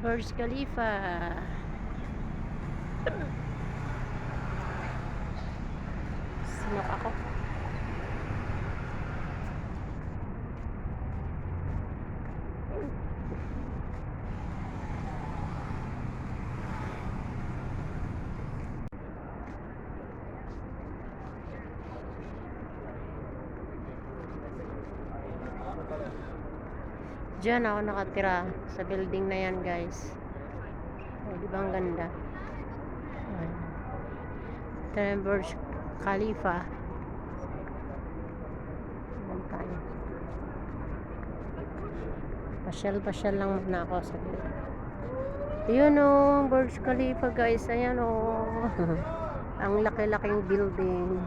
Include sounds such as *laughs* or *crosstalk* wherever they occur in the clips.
Burj Khalifa. Sinok ako. Diyan ako nakatira sa building na yan guys. O, di ba ang ganda? Ito Burj Khalifa. Ayan tayo. Pasyal-pasyal lang muna ako sa building. Yun o, Burj Khalifa guys. Ayan o. *laughs* ang laki-laking building.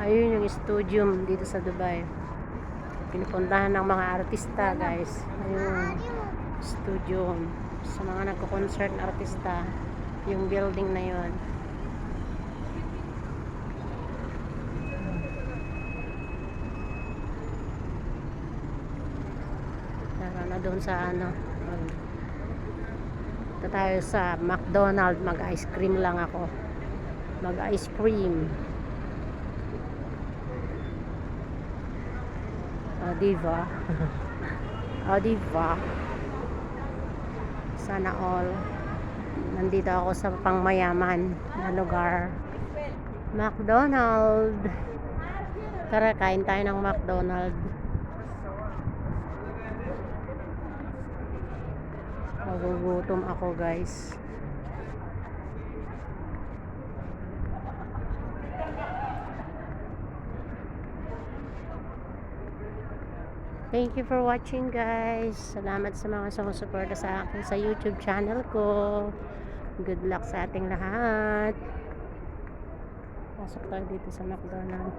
Ayun yung studio dito sa Dubai. Pinupuntahan ng mga artista, guys. Ayun. Studio. Sa mga nagko-concert na artista. Yung building na yun. Tara na doon sa ano. mag- Ito tayo sa McDonald's. Mag-ice cream lang ako. Mag-ice cream. O, diba? o, diba? Sana all. Nandito ako sa pangmayaman na lugar. McDonald. Tara, kain tayo ng McDonald. Nagugutom ako, guys. Thank you for watching guys. Salamat sa mga sumusuporta sa akin sa YouTube channel ko. Good luck sa ating lahat. Pasok tayo dito sa McDonald's.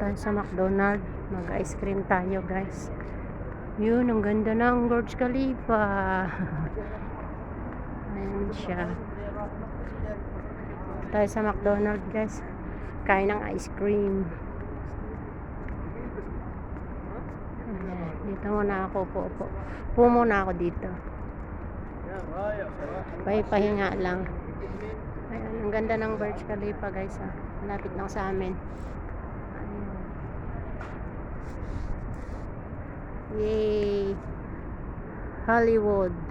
tayo sa McDonald's. Mag-ice cream tayo guys. Yun, ang ganda ng Burj Khalifa. Ayan siya. Tayo sa McDonald's, guys. Kain ng ice cream. Ayan, dito muna ako po. Po, po muna ako dito. Pay pahinga lang. Ayan, ang ganda ng Burj Khalifa, guys. Ah. Malapit lang sa amin. Yay! Hollywood.